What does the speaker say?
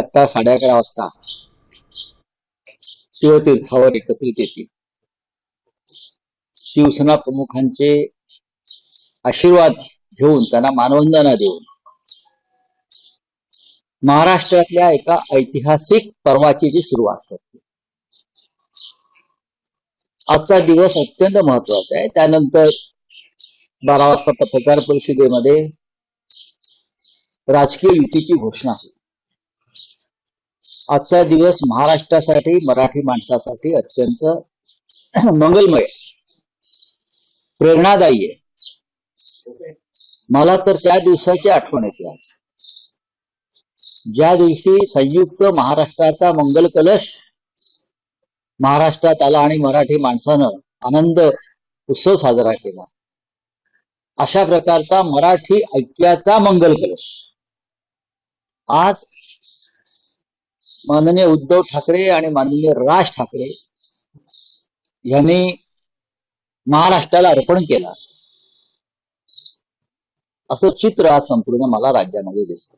आता साडे अकरा वाजता. शिवतीर्थावर एकत्रित येतील शिवसेना प्रमुखांचे आशीर्वाद घेऊन त्यांना मानवंदना देऊन. महाराष्ट्रातल्या एका ऐतिहासिक पर्वाची जी सुरुवात करते आजचा दिवस अत्यंत महत्त्वाचा आहे. त्यानंतर बारा वाजता पत्रकार परिषदेमध्ये राजकीय युतीची घोषणा होईल आजचा दिवस महाराष्ट्रासाठी मराठी माणसासाठी अत्यंत मंगलमय. प्रेरणादायी आहे. मला तर त्या दिवसाची आठवण येते आज. ज्या दिवशी संयुक्त महाराष्ट्राचा मंगल कलश महाराष्ट्रात आला आणि मराठी माणसानं आनंद उत्सव साजरा केला. अशा प्रकारचा मराठी ऐक्याचा मंगल कलश. आज माननीय उद्धव ठाकरे आणि माननीय राज ठाकरे यांनी महाराष्ट्राला अर्पण केला. असं चित्र आज संपूर्ण मला राज्यामध्ये दिसत